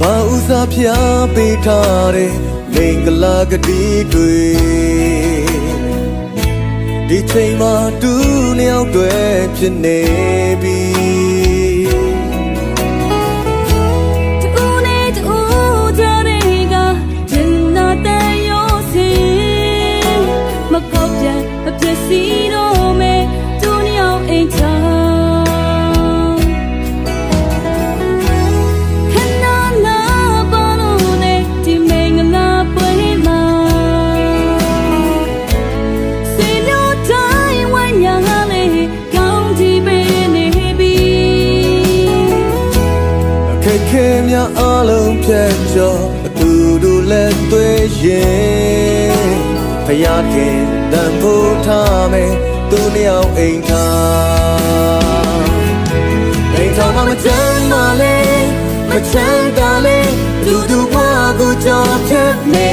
ဘာဥစားဖျားပေးထားတဲ့မင်္ဂလာကတိတွေဒီချိန်မှာတူနှစ်ယောက်တည်းဖြစ်နေပြီ များအလုံးဖြတ်ကျော်အတူတူလက်သွေးရင်ဖယားခင်တန်ဖို့ထားမယ်သူနှစ်ယောက်အိမ်ထားအိမ်ထားမှမချမ်းမလဲမချမ်းသာလဲတူတူဘွားကိုကြော်ဖြတ်နေ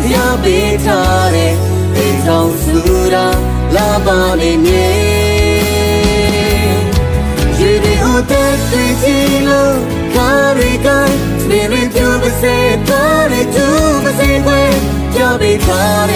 ဖယားပေးထားတဲ့အိမ်ဆောင်စုရာလာပါနေမြေ ကာရီကိုင်းနေရပြူပစေပါရတူပစေကွယ်ကြပေးထား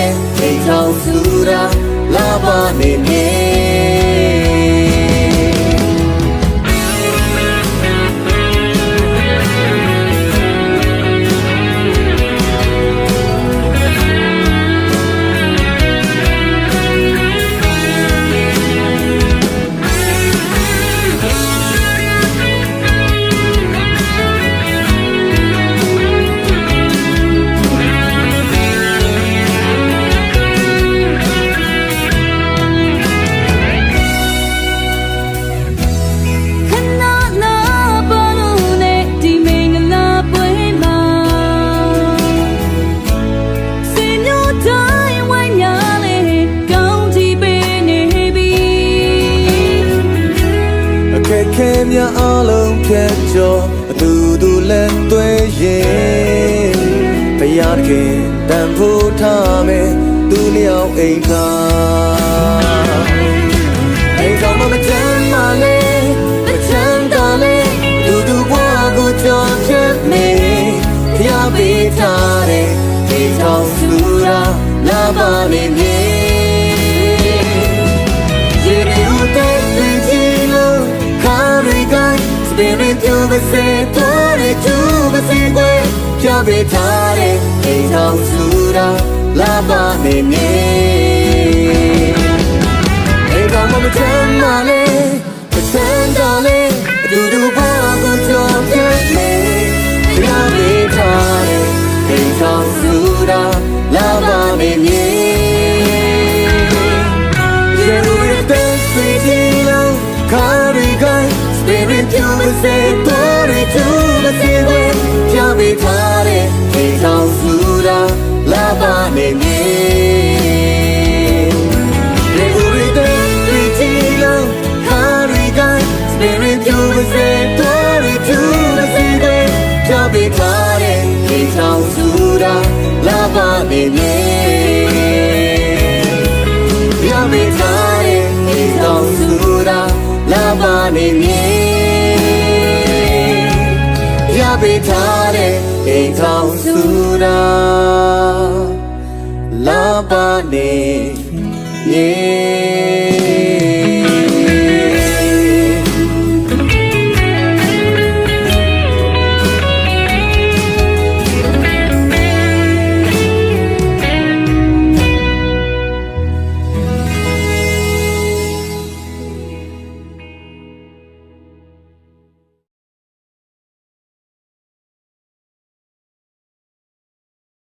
ခက်ခဲများအလုံးဖြတ်ကျော်အတူတူလက်သွဲရင်ဖယားခင်တန်ဖို့ထားမယ်သူနှစ်ယောက်အိမ်ထားအိမ်ဆောင်မမချမ်းမလဲမချမ်းသာလဲတူတူဘွားကိုကြော်ဖြတ်နေဖယားပေးထားတဲ့အိမ်ဆောင်စုရာလာပါနေမြေ ပြူပစေတော်ရတူပစေကွယ်ပြပေးထားတဲ့အိမ်ထောင်စုရာလာပါနေမြေအိမ်ကောင်မမချမ်းမလေးမချမ်းသာလေးအတူတူဘောကိုကြော်ပြနေပြပေးထားတဲ့အိမ်ထောင်စုရာလာပါနေမြေရေလူရတဲ့စီတီလုံးခါရီကိုင်းစတေရ ပြပေးထားတဲ့ဒီဆောင်စုရာလာပါနေမြေရေလူရတဲ့စီတီလုံးခါရီကိုင်းစတေရင်ပြူမစေတော်ရတူမစေဝဲပြပေးထားတဲ့ဒီဆောင်စုရာလာပါနေမြေပြမေထားတဲ့ဒီဆောင်စုရာလာပါနေမြေ ပြမေထားတဲ့ဒီဆောင်စုရာလာပါနေမြေ